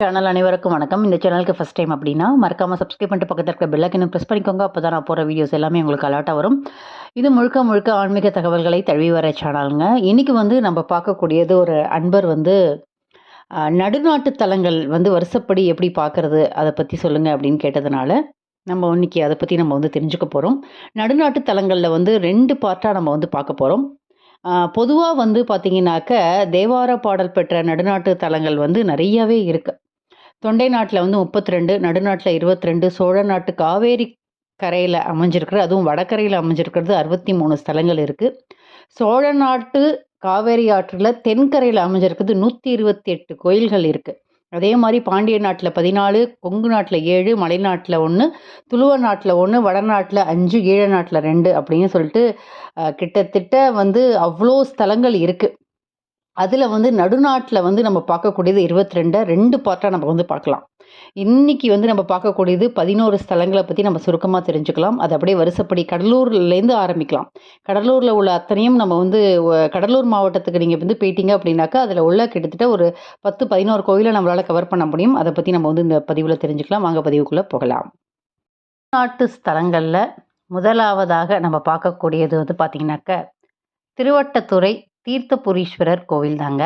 Channel அனைவருக்கும் வணக்கம். இந்த சேனலுக்கு ஃபஸ்ட் டைம் அப்படின்னா மறக்காமல் சப்ஸ்கிரைப் பண்ணிட்டு பக்கத்தில் இருக்க பெல்லைக்கனும் ப்ரெஸ் பண்ணிக்கோங்க. அப்போ தான் நான் போகிற வீடியோஸ் எல்லாமே உங்களுக்கு அலர்ட்டாக வரும். இது முழுக்க முழுக்க ஆன்மீக தகவல்களை தழுவி வர சேனலுங்க. இன்றைக்கி வந்து நம்ம பார்க்கக்கூடியது ஒரு அன்பர் வந்து நடுநாட்டு தலங்கள் வந்து வருஷப்படி எப்படி பார்க்குறது அதை பற்றி சொல்லுங்கள் அப்படின்னு கேட்டதுனால நம்ம இன்னைக்கு அதை பற்றி நம்ம வந்து தெரிஞ்சுக்க போகிறோம் நடுநாட்டு தலங்களில் வந்து ரெண்டு பார்ட்டாக நம்ம வந்து பார்க்க போகிறோம் பொதுவாக வந்து பார்த்திங்கனாக்க தேவார பாடல் பெற்ற நடுநாட்டு தலங்கள் வந்து நிறையவே இருக்குது தொண்டை நாட்டில் வந்து முப்பத்தி ரெண்டு நடுநாட்டில் இருபத்தி ரெண்டு சோழ நாட்டு காவேரி கரையில் அமைஞ்சிருக்கிறது அதுவும் வடகரையில் அமைஞ்சிருக்கிறது அறுபத்தி மூணு ஸ்தலங்கள் இருக்குது சோழ நாட்டு காவேரி ஆற்றில் தென்கரையில் அமைஞ்சிருக்கிறது நூற்றி இருபத்தி எட்டு கோயில்கள் இருக்குது அதே மாதிரி பாண்டிய நாட்டில் பதினாலு கொங்கு நாட்டில் ஏழு மலைநாட்டில் ஒன்று துளுவ நாட்டில் ஒன்று வடநாட்டில் அஞ்சு ஈழ நாட்டில் ரெண்டு அப்படின்னு சொல்லிட்டு கிட்டத்தட்ட வந்து அவ்வளோ ஸ்தலங்கள் இருக்குது அதில் வந்து நடுநாட்டில் வந்து நம்ம பார்க்கக்கூடியது இருபத்தி ரெண்டை ரெண்டு பார்ட்டாக நம்ம வந்து பார்க்கலாம். இன்னைக்கு வந்து நம்ம பார்க்கக்கூடியது பதினோரு ஸ்தலங்களை பற்றி நம்ம சுருக்கமாக தெரிஞ்சுக்கலாம். அது அப்படியே வருஷப்படி கடலூர்லேருந்து ஆரம்பிக்கலாம். கடலூரில் உள்ள அத்தனையும் நம்ம வந்து கடலூர் மாவட்டத்துக்கு நீங்கள் வந்து போயிட்டீங்க அப்படின்னாக்கா அதில் உள்ள கிட்டத்தட்ட ஒரு பத்து பதினோரு கோயிலை நம்மளால் கவர் பண்ண முடியும். அதை பற்றி நம்ம வந்து இந்த பதிவில் தெரிஞ்சுக்கலாம். வாங்க பதிவுக்குள்ளே போகலாம். நாட்டு ஸ்தலங்களில் முதலாவதாக நம்ம பார்க்கக்கூடியது வந்து பார்த்திங்கனாக்க திருவட்டத்துறை தீர்த்தபுரீஸ்வரர் கோவில் தாங்க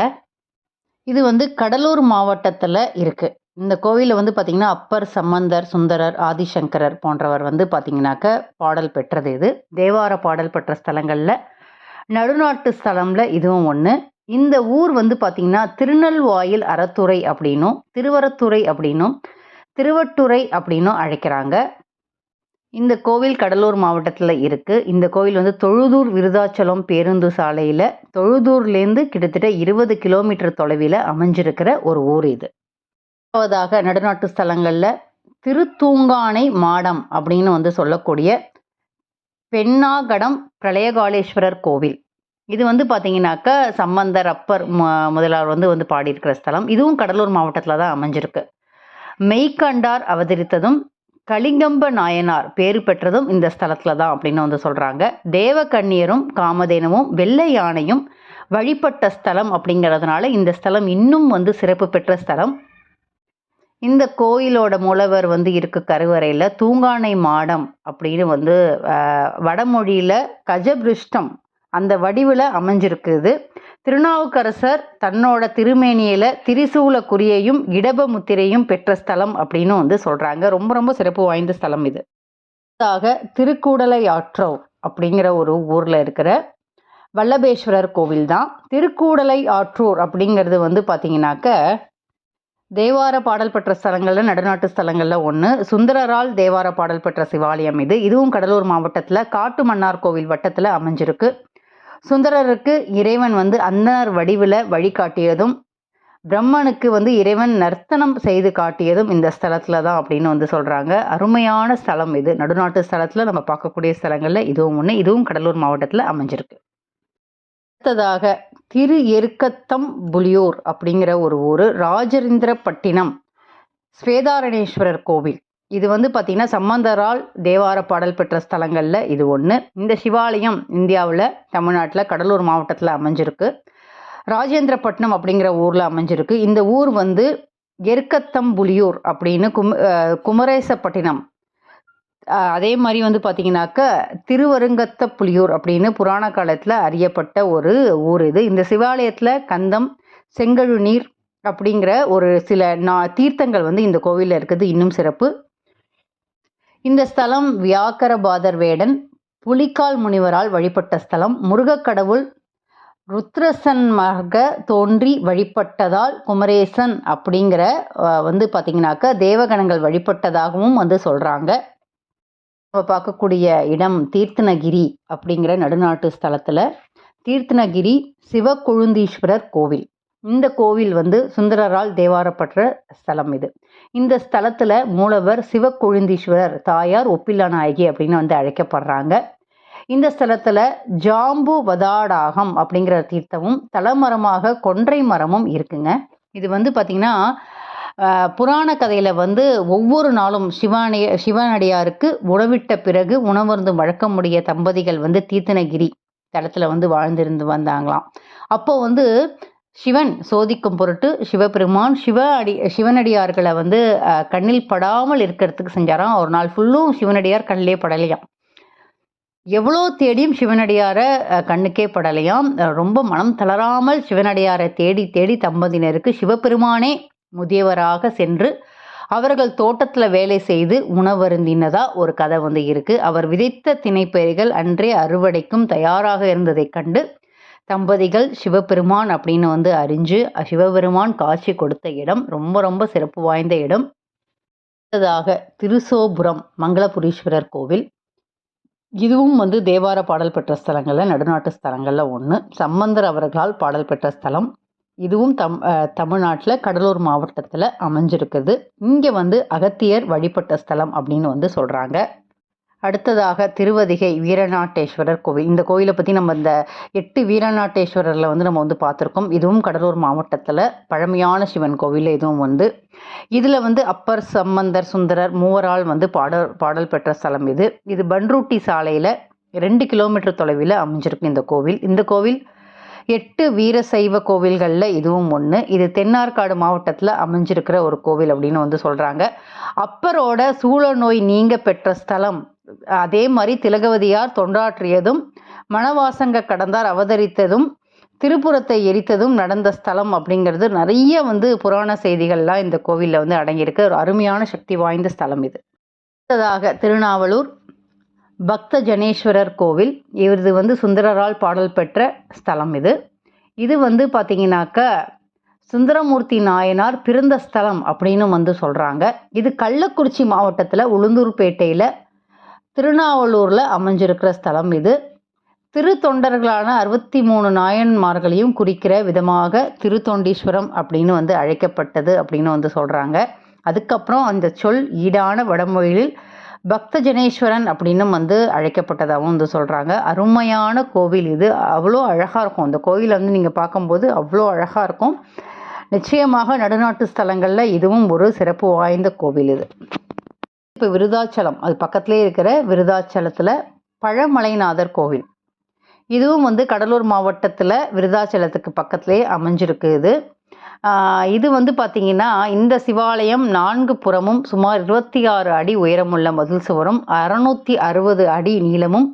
இது வந்து கடலூர் மாவட்டத்தில் இருக்குது இந்த கோவிலில் வந்து பார்த்திங்கன்னா அப்பர் சம்பந்தர் சுந்தரர் ஆதிசங்கரர் போன்றவர் வந்து பார்த்திங்கனாக்க பாடல் பெற்றது இது. தேவார பாடல் பெற்ற ஸ்தலங்களில். நடுநாட்டு ஸ்தலம்ல இதுவும் ஒன்று இந்த ஊர் வந்து பார்த்திங்கன்னா திருநெல்வாயில் அறத்துறை அப்படின்னும் திருவரத்துறை அப்படின்னும் திருவட்டுறை அப்படின்னும் அழைக்கிறாங்க. இந்த கோவில் கடலூர் மாவட்டத்தில் இருக்குது இந்த கோவில் வந்து தொழுதூர் விருதாச்சலம் பேருந்து சாலையில் தொழுதூர்லேருந்து கிட்டத்தட்ட இருபது கிலோமீட்டர் தொலைவில் அமைஞ்சிருக்கிற ஒரு ஊர் இது. முதலாவதாக நடுநாட்டு ஸ்தலங்களில் திருத்தூங்கானை மாடம் அப்படின்னு வந்து சொல்லக்கூடிய பெண்ணாகடம் பிரளயகாலேஸ்வரர் கோவில். இது வந்து பார்த்தீங்கன்னாக்கா சம்பந்தர் அப்பர் முதலாளர் வந்து வந்து பாடியிருக்கிற ஸ்தலம். இதுவும் கடலூர் மாவட்டத்தில் தான் அமைஞ்சிருக்கு. மெய்கண்டார் அவதரித்ததும் கலிங்கம்ப நாயனார் பேறு பெற்றதும் இந்த ஸ்தலத்தில் தான் அப்படின்னு வந்து சொல்கிறாங்க தேவகண்ணியரும் காமதேனுவும் வெள்ளை யானையும் வழிபட்ட ஸ்தலம் அப்படிங்கிறதுனால இந்த ஸ்தலம் இன்னும் வந்து சிறப்பு பெற்ற ஸ்தலம். இந்த கோயிலோட மூலவர் வந்து இருக்கு கருவறையில் தூங்கானை மாடம் அப்படின்னு வந்து வடமொழியில் கஜபிருஷ்டம் அந்த வடிவில் அமைஞ்சிருக்குது. திருநாவுக்கரசர் தன்னோட திருமேனியில திரிசூல குறியையும் இடப முத்திரையும் பெற்ற ஸ்தலம் அப்படின்னு வந்து சொல்றாங்க. ரொம்ப ரொம்ப சிறப்பு வாய்ந்த ஸ்தலம் இது. அடுத்ததாக திருக்கூடலை ஆற்றோ அப்படிங்கிற ஒரு ஊர்ல இருக்கிற வல்லபேஸ்வரர் கோவில் தான். திருக்கூடலை ஆற்றூர் அப்படிங்கிறது வந்து பார்த்தீங்கன்னாக்க தேவார பாடல் பெற்ற ஸ்தலங்களில் நடுநாட்டு ஸ்தலங்களில் ஒன்று சுந்தரரால் தேவார பாடல் பெற்ற சிவாலயம் இது. இதுவும் கடலூர் மாவட்டத்தில் காட்டு மன்னார் கோவில் வட்டத்தில் அமைஞ்சிருக்கு. சுந்தரருக்கு இறைவன் வந்து அந்தனர் வடிவில் வழிகாட்டியதும் பிரம்மனுக்கு வந்து இறைவன் நர்த்தனம் செய்து காட்டியதும் இந்த ஸ்தலத்தில் தான் அப்படின்னு வந்து சொல்கிறாங்க அருமையான ஸ்தலம் இது. நடுநாட்டு ஸ்தலத்தில் நம்ம பார்க்கக்கூடிய ஸ்தலங்களில் இதுவும் ஒன்று இதுவும் கடலூர் மாவட்டத்தில் அமைஞ்சிருக்கு. அடுத்ததாக திரு எருக்கத்தம் புலியூர் அப்படிங்கிற ஒரு ஊர். ராஜரிந்திரப்பட்டினம் ஸ்வேதாரணேஸ்வரர் கோவில். இது வந்து பார்த்திங்கன்னா சம்பந்தரால் தேவார பாடல் பெற்ற ஸ்தலங்களில் இது ஒன்று இந்த சிவாலயம் இந்தியாவில் தமிழ்நாட்டில் கடலூர் மாவட்டத்தில் அமைஞ்சிருக்கு. ராஜேந்திரப்பட்டினம் அப்படிங்கிற ஊரில் அமைஞ்சிருக்கு. இந்த ஊர் வந்து எருக்கத்தம்புலியூர் அப்படின்னு கும் குமரேசப்பட்டினம். அதே மாதிரி வந்து பார்த்தீங்கன்னாக்க திருவருங்கத்த புலியூர் அப்படின்னு புராண காலத்தில் அறியப்பட்ட ஒரு ஊர் இது. இந்த சிவாலயத்தில் கந்தம் செங்கழுநீர் அப்படிங்கிற ஒரு சில நா தீர்த்தங்கள் வந்து இந்த கோவிலில் இருக்குது. இன்னும் சிறப்பு. இந்த ஸ்தலம் வியாக்கரபாதர் வேடன் புலிக்கால் முனிவரால் வழிபட்ட ஸ்தலம். முருகக்கடவுள் ருத்ரசன்மாக தோன்றி வழிபட்டதால் குமரேசன் அப்படிங்கிற வந்து பார்த்தீங்கன்னாக்க தேவகணங்கள் வழிபட்டதாகவும் வந்து சொல்கிறாங்க நம்ம பார்க்கக்கூடிய இடம் தீர்த்தனகிரி அப்படிங்கிற நடுநாட்டு ஸ்தலத்தில். தீர்த்தனகிரி சிவக்கொழுந்தீஸ்வரர் கோவில். இந்த கோவில் வந்து சுந்தரரால் தேவாரப்பட்ட ஸ்தலம் இது. இந்த ஸ்தலத்தில் மூலவர் சிவக்கொழுந்தீஸ்வரர் தாயார் ஒப்பில்லா நாயகி அப்படின்னு வந்து அழைக்கப்படுறாங்க. இந்த ஸ்தலத்தில் ஜாம்பு வதாடாகம் அப்படிங்கிற தீர்த்தமும் தலமரமாக கொன்றை மரமும் இருக்குங்க. இது வந்து பார்த்திங்கன்னா புராண கதையில் வந்து ஒவ்வொரு நாளும் சிவானிய சிவனடியாருக்கு உணவிட்ட பிறகு உணவருந்தும் வழக்கமுடைய தம்பதிகள் வந்து தீர்த்தனகிரி தலத்தில் வந்து வாழ்ந்திருந்து வந்தாங்களாம். அப்போ வந்து சிவன் சோதிக்கும் பொருட்டு சிவபெருமான் சிவ அடி சிவனடியார்களை வந்து கண்ணில் படாமல் இருக்கிறதுக்கு செஞ்சாராம். ஒரு நாள் ஃபுல்லும் சிவனடியார் கண்ணிலே படலையாம். எவ்வளோ தேடியும் சிவனடியாரை கண்ணுக்கே படலையாம். ரொம்ப மனம் தளராமல் சிவனடியாரை தேடி தேடி தம்பதியினருக்கு சிவபெருமானே முதியவராக சென்று அவர்கள் தோட்டத்தில் வேலை செய்து உணவருந்தினதா ஒரு கதை வந்து இருக்குது அவர் விதைத்த திணைப்பயிர்கள் அன்றே அறுவடைக்கும் தயாராக இருந்ததைக் கண்டு தம்பதிகள் சிவபெருமான் அப்படின்னு வந்து அறிஞ்சு சிவபெருமான் காட்சி கொடுத்த இடம் ரொம்ப ரொம்ப சிறப்பு வாய்ந்த இடம். அடுத்ததாக திருசோபுரம் மங்களபுரீஸ்வரர் கோவில். இதுவும் வந்து தேவார பாடல் பெற்ற ஸ்தலங்களில் நடுநாட்டு ஸ்தலங்களில் ஒன்று சம்பந்தர் அவர்களால் பாடல் பெற்ற ஸ்தலம். இதுவும் தம் தமிழ்நாட்டில் கடலூர் மாவட்டத்தில் அமைஞ்சிருக்குது. இங்கே வந்து அகத்தியர் வழிபட்ட ஸ்தலம் அப்படின்னு வந்து சொல்கிறாங்க அடுத்ததாக திருவதிகை வீரநாட்டேஸ்வரர் கோவில். இந்த கோயிலை பற்றி நம்ம இந்த எட்டு வீரநாட்டேஸ்வரரில் வந்து நம்ம வந்து பார்த்துருக்கோம். இதுவும் கடலூர் மாவட்டத்தில் பழமையான சிவன் கோவில் இதுவும் வந்து. இதில் வந்து அப்பர் சம்பந்தர் சுந்தரர் மூவரால் வந்து பாடல் பாடல் பெற்ற ஸ்தலம் இது. இது பன்ருட்டி சாலையில் ரெண்டு கிலோமீட்டர் தொலைவில் அமைஞ்சிருக்கு இந்த கோவில். இந்த கோவில் எட்டு வீரசைவ கோவில்களில் இதுவும் ஒன்று இது தென்னார்காடு மாவட்டத்தில் அமைஞ்சிருக்கிற ஒரு கோவில் அப்படின்னு வந்து சொல்கிறாங்க அப்பரோட சூழ நோய் நீங்க பெற்ற ஸ்தலம் அதே மாதிரி திலகவதியார் தொண்டாற்றியதும் மணவாசங்க கடந்தார் அவதரித்ததும் திருப்புறத்தை எரித்ததும் நடந்த ஸ்தலம் அப்படிங்கிறது நிறைய வந்து புராண செய்திகள்லாம் இந்த கோவிலில் வந்து அடங்கியிருக்கு. ஒரு அருமையான சக்தி வாய்ந்த ஸ்தலம் இது. அடுத்ததாக திருநாவலூர் பக்த ஜனேஸ்வரர் கோவில். இவரது வந்து சுந்தரரால் பாடல் பெற்ற ஸ்தலம் இது. இது வந்து பார்த்தீங்கன்னாக்கா சுந்தரமூர்த்தி நாயனார் பிறந்த ஸ்தலம் அப்படின்னு வந்து சொல்கிறாங்க இது கள்ளக்குறிச்சி மாவட்டத்தில் உளுந்தூர்பேட்டையில் திருநாவலூரில் அமைஞ்சிருக்கிற ஸ்தலம் இது. திருத்தொண்டர்களான அறுபத்தி மூணு நாயன்மார்களையும் குறிக்கிற விதமாக திருத்தொண்டீஸ்வரம் அப்படின்னு வந்து அழைக்கப்பட்டது அப்படின்னு வந்து சொல்கிறாங்க அதுக்கப்புறம் அந்த சொல் ஈடான வடமொழியில் பக்த ஜனேஸ்வரன் அப்படின்னு வந்து அழைக்கப்பட்டதாகவும் வந்து சொல்கிறாங்க அருமையான கோவில் இது. அவ்வளோ அழகாக இருக்கும். அந்த கோவில் வந்து நீங்கள் பார்க்கும்போது அவ்வளோ அழகாக இருக்கும். நிச்சயமாக நடுநாட்டு ஸ்தலங்களில் இதுவும் ஒரு சிறப்பு வாய்ந்த கோவில் இது. இப்போ விருதாச்சலம் அது பக்கத்துலேயே இருக்கிற விருதாச்சலத்தில் பழமலைநாதர் கோவில். இதுவும் வந்து கடலூர் மாவட்டத்தில் விருதாச்சலத்துக்கு பக்கத்துலேயே அமைஞ்சிருக்கு இது. இது வந்து பார்த்திங்கன்னா இந்த சிவாலயம் நான்கு புறமும் சுமார் இருபத்தி ஆறு அடி உயரமுள்ள மதில் சுவரும் அறநூற்றி அறுபது அடி நீளமும்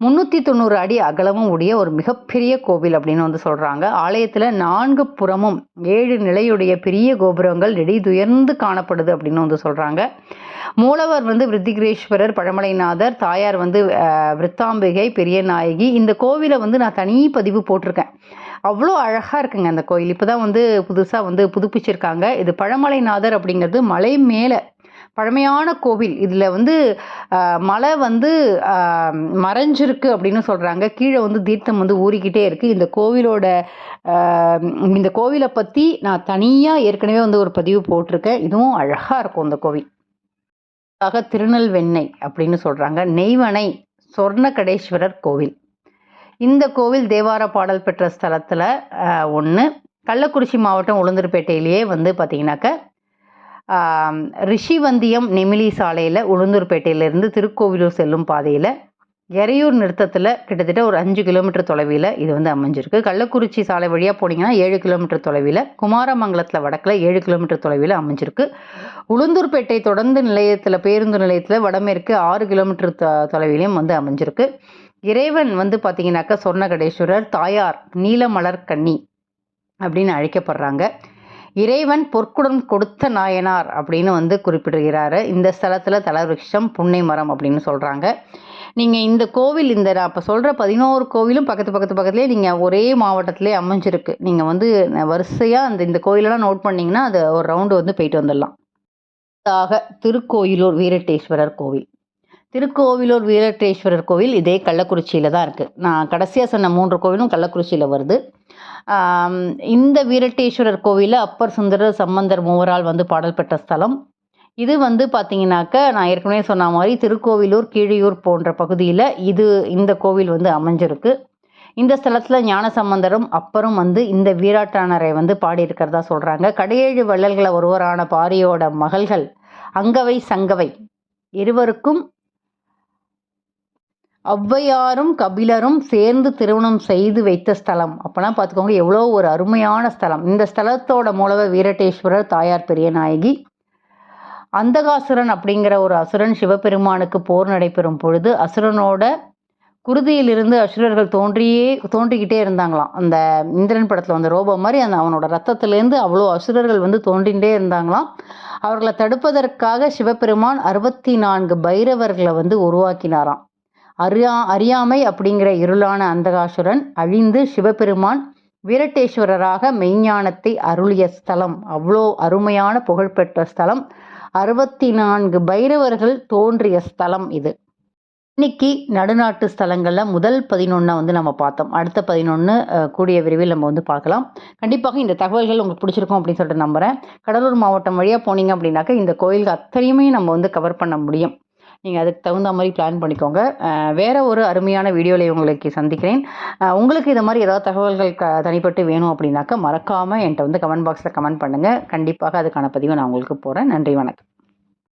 முந்நூற்றி தொண்ணூறு அடி அகலமும் உடைய ஒரு மிகப்பெரிய கோவில் அப்படின்னு வந்து சொல்கிறாங்க ஆலயத்தில் நான்கு புறமும் ஏழு நிலையுடைய பெரிய கோபுரங்கள் நெடிதுயர்ந்து காணப்படுது அப்படின்னு வந்து சொல்கிறாங்க மூலவர் வந்து விருத்திகிரேஸ்வரர் பழமலைநாதர் தாயார் வந்து விருத்தாம்பிகை பெரிய நாயகி. இந்த கோவிலை வந்து நான் தனி பதிவு போட்டிருக்கேன். அவ்வளோ அழகாக இருக்குங்க அந்த கோயில். இப்போ தான் வந்து புதுசாக வந்து புதுப்பிச்சிருக்காங்க. இது பழமலைநாதர் அப்படிங்கிறது மலை மேலே பழமையான கோவில். இதில் வந்து மலை வந்து மறைஞ்சிருக்கு அப்படின்னு சொல்கிறாங்க கீழே வந்து தீர்த்தம் வந்து ஊறிக்கிட்டே இருக்குது இந்த கோவிலோட இந்த கோவிலை பற்றி நான் தனியாக ஏற்கனவே வந்து ஒரு பதிவு போட்டிருக்கேன். இதுவும் அழகாக இருக்கும் இந்த கோவில். ஆக திருநெல்வெண்ணெய் அப்படின்னு சொல்கிறாங்க நெய்வனை சொர்ணகடேஸ்வரர் கோவில். இந்த கோவில் தேவார பாடல் பெற்ற ஸ்தலத்தில் ஒன்று கள்ளக்குறிச்சி மாவட்டம் உளுந்தூர்பேட்டையிலேயே வந்து பார்த்தீங்கன்னாக்க ரிஷிவந்தியம் நெமிலி சாலையில் உளுந்தூர்பேட்டையிலேருந்து திருக்கோவிலூர் செல்லும் பாதையில் எறையூர் நிறுத்தத்தில் கிட்டத்தட்ட ஒரு அஞ்சு கிலோமீட்டர் தொலைவில் இது வந்து அமைஞ்சிருக்கு. கள்ளக்குறிச்சி சாலை வழியாக போனீங்கன்னா ஏழு கிலோமீட்டர் தொலைவில் குமாரமங்கலத்தில் வடக்கில் ஏழு கிலோமீட்டர் தொலைவில் அமைஞ்சிருக்கு. உளுந்தூர்பேட்டை தொடர்ந்து நிலையத்தில் பேருந்து நிலையத்தில் வடமேற்கு ஆறு கிலோமீட்டர் தொ தொலைவிலையும் வந்து அமைஞ்சிருக்கு. இறைவன் வந்து பார்த்தீங்கன்னாக்கா சொர்ணகடேஸ்வரர் தாயார் நீலமலர் கன்னி அப்படின்னு அழைக்கப்படுறாங்க. இறைவன் பொற்குடன் கொடுத்த நாயனார் அப்படின்னு வந்து குறிப்பிடுகிறாரு. இந்த ஸ்தலத்தில் தலவிருஷம் புன்னை மரம் அப்படின்னு சொல்கிறாங்க நீங்கள் இந்த கோவில் இந்த நான் இப்போ சொல்கிற பதினோரு கோவிலும் பக்கத்து பக்கத்து பக்கத்துலேயே நீங்கள் ஒரே மாவட்டத்திலே அமைஞ்சிருக்கு. நீங்கள் வந்து வரிசையாக அந்த இந்த கோயிலெல்லாம் நோட் பண்ணிங்கன்னா அது ஒரு ரவுண்டு வந்து போயிட்டு வந்துடலாம். ஆக திருக்கோயிலூர் வீரட்டேஸ்வரர் கோவில். திருக்கோவிலூர் வீரட்டேஸ்வரர் கோவில் இதே கள்ளக்குறிச்சியில் தான் இருக்குது நான் கடைசியாக சொன்ன மூன்று கோவிலும் கள்ளக்குறிச்சியில் வருது. இந்த வீரட்டேஸ்வரர் கோவிலில் அப்பர் சுந்தர சம்பந்தர் மூவரால் வந்து பாடல் பெற்ற ஸ்தலம். இது வந்து பார்த்தீங்கன்னாக்க நான் ஏற்கனவே சொன்ன மாதிரி திருக்கோவிலூர் கீழியூர் போன்ற பகுதியில் இது இந்த கோவில் வந்து அமைஞ்சிருக்கு. இந்த ஸ்தலத்தில் ஞானசம்பந்தரும் அப்பரும் வந்து இந்த வீராட்டானரை வந்து பாடியிருக்கிறதா சொல்கிறாங்க கடையேழு வள்ளல்களை ஒருவரான பாரியோட மகள்கள் அங்கவை சங்கவை இருவருக்கும் ஔவையாரும் கபிலரும் சேர்ந்து திருமணம் செய்து வைத்த ஸ்தலம். அப்போனா பார்த்துக்கோங்க எவ்வளோ ஒரு அருமையான ஸ்தலம். இந்த ஸ்தலத்தோட மூலவர் வீரட்டேஸ்வரர் தாயார் பெரியநாயகி அந்தகாசுரன் அப்படிங்கிற ஒரு அசுரன் சிவபெருமானுக்கு போர் நடைபெறும் பொழுது அசுரனோட குருதியிலிருந்து அசுரர்கள் தோன்றியே தோன்றிக்கிட்டே இருந்தாங்களாம். அந்த இந்திரன் படத்தில் வந்த ரோபம் மாதிரி அந்த அவனோட ரத்தத்துலேருந்து அவ்வளோ அசுரர்கள் வந்து தோன்றிகிட்டே இருந்தாங்களாம். அவர்களை தடுப்பதற்காக சிவபெருமான் அறுபத்தி நான்கு பைரவர்களை வந்து உருவாக்கினாராம். அறியா அறியாமை அப்படிங்கிற இருளான அந்தகாசுரன் அழிந்து சிவபெருமான் வீரட்டேஸ்வரராக மெய்ஞானத்தை அருளிய ஸ்தலம். அவ்வளோ அருமையான புகழ்பெற்ற ஸ்தலம். அறுபத்தி நான்கு பைரவர்கள் தோன்றிய ஸ்தலம் இது. இன்னைக்கு நடுநாட்டு ஸ்தலங்களில் முதல் பதினொன்றை வந்து நம்ம பார்த்தோம். அடுத்த பதினொன்று கூடிய விரைவில் நம்ம வந்து பார்க்கலாம். கண்டிப்பாக இந்த தகவல்கள் உங்களுக்கு பிடிச்சிருக்கும் அப்படின்னு சொல்லிட்டு நம்புகிறேன் கடலூர் மாவட்டம் வழியாக போனீங்க அப்படின்னாக்க இந்த கோயிலுக்கு அத்தனையுமே நம்ம வந்து கவர் பண்ண முடியும். நீங்கள் அதுக்கு தகுந்த மாதிரி பிளான் பண்ணிக்கோங்க. வேறு ஒரு அருமையான வீடியோவில் உங்களுக்கு சந்திக்கிறேன். உங்களுக்கு இது மாதிரி ஏதாவது தகவல்கள் க தனிப்பட்டு வேணும் அப்படின்னாக்கா மறக்காமல் என்கிட்ட வந்து கமெண்ட் பாக்ஸில் கமெண்ட் பண்ணுங்கள் கண்டிப்பாக அதுக்கான பதிவை நான் உங்களுக்கு போகிறேன் நன்றி வணக்கம்.